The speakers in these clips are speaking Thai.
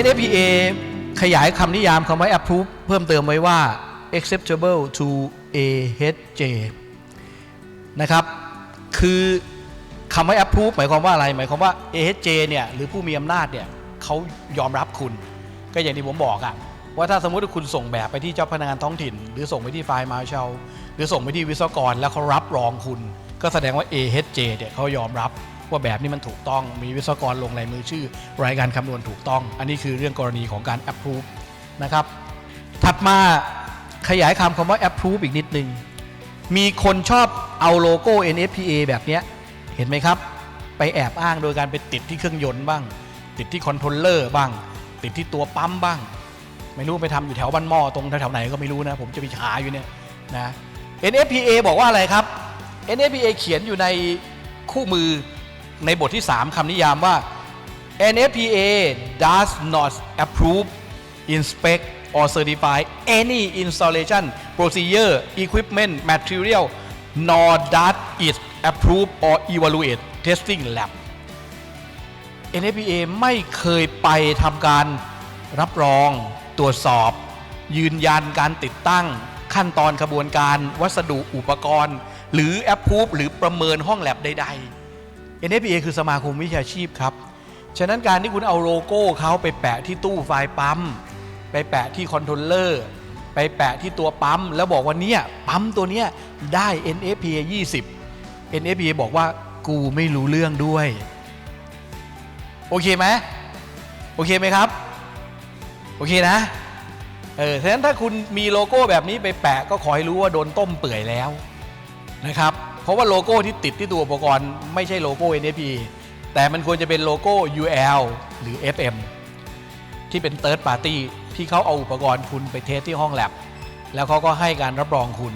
NFPA ขยายคำนิยามคำว่า approve เพิ่มเติมไว้ว่า acceptable to AHJ นะครับคือคำว่า approve หมายความว่าอะไร หมายความว่า AHJ เนี่ยหรือผู้มีอำนาจเนี่ยเขายอมรับคุณ ก็อย่างที่ผมบอกอะว่าถ้าสมมติว่าคุณส่งแบบไปที่เจ้าพนักงานท้องถิ่น หรือส่งไปที่ไฟล์มาเชลหรือส่งไปที่วิศวกรแล้วเขารับรองคุณ ก็แสดงว่า AHJ เนี่ยเขายอมรับ ว่าแบบนี้มันถูกต้องมีวิศวกรลงลายมือชื่อ รายการคำนวณถูกต้อง อันนี้คือเรื่องกรณีของการ approve นะครับ ถัดมาขยายคำคำว่า approve อีกนิดนึง มีคนชอบเอาโลโก้ NFPA แบบเนี้ยเห็นไหมครับ ไปแอบอ้างโดยการไปติดที่เครื่องยนต์บ้าง ติดที่คอนโทรลเลอร์บ้าง ติดที่ตัวปั๊มบ้าง ไม่รู้ไปทำอยู่แถวบ้านหม้อตรงแถวไหนก็ไม่รู้นะ ผมจะไปหาอยู่เนี่ยนะ NFPA บอกว่าอะไรครับ NFPA เขียนอยู่ในคู่มือ ในบทที่ 3 คำนิยามว่า NFPA does not approve inspect or certify any installation procedure equipment material nor does it approve or evaluate testing lab NFPA ไม่เคยไปทำการรับรองตรวจสอบ ยืนยันการติดตั้งขั้นตอนกระบวนการวัสดุอุปกรณ์ หรือ approve หรือประเมินห้องแลบใด ๆ NFPA คือสมาคมวิชาชีพครับ ฉะนั้นการที่คุณเอาโลโก้เขาไปแปะที่ตู้ไฟปั๊ม ไปแปะที่คอนโทรลเลอร์ ไปแปะที่ตัวปั๊ม แล้วบอกว่าเนี่ยปั๊มตัวเนี้ยได้ NFPA 20 NFPA บอกว่ากูไม่รู้เรื่องด้วย โอเคไหมโอเคไหมครับ โอเคนะ เออฉะนั้นถ้าคุณมีโลโก้แบบนี้ไปแปะก็ขอให้รู้ว่าโดนต้มเปื่อยแล้วนะครับ เพราะว่าโลโก้ที่ติดที่ตัวอุปกรณ์ไม่ใช่โลโก้ NFP แต่มันควรจะเป็นโลโก้ UL หรือ FM ที่เป็น Third Party ที่เขาเอาอุปกรณ์คุณไปเทสที่ห้องแลบแล้วเขาก็ให้การรับรองคุณ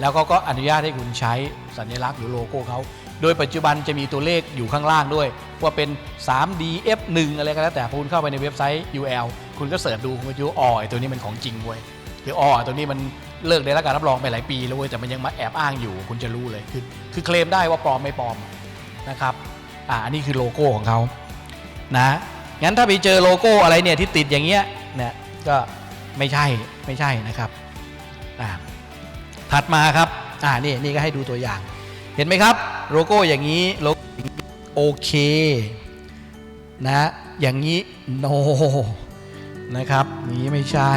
แล้วเขาก็อนุญาตให้คุณใช้สัญลักษณ์หรือโลโก้เขา โดยปัจจุบันจะมีตัวเลขอยู่ข้างล่างด้วย ว่าเป็น 3DF1 อะไรก็แล้วแต่พอคุณเข้าไปในเว็บไซต์ UL คุณก็เสิร์ชดูคุณก็จะอ๋อไอตัวนี้มันของจริงเว้ยหรืออ๋อตัวนี้มัน เลิกได้รับการรับรองไปหลายปีแล้วเว้ยแต่มันยังมาแอบอ้างอยู่คุณจะรู้เลยคือคือเคลมได้ว่าปลอมไม่ปลอมนะครับอ่าอันนี้คือโลโก้ของเขานะงั้นถ้าไปเจอโลโก้อะไรเนี่ยที่ติดอย่างเงี้ยเนี่ยก็ไม่ใช่ไม่ใช่นะครับอ่าถัดมาครับอ่านี่นี่ก็ให้ดูตัวอย่าง เห็นไหมครับโลโก้อย่างนี้โลโก้อย่างนี้โอเคนะอย่างนี้โนนะครับนี้ไม่ใช่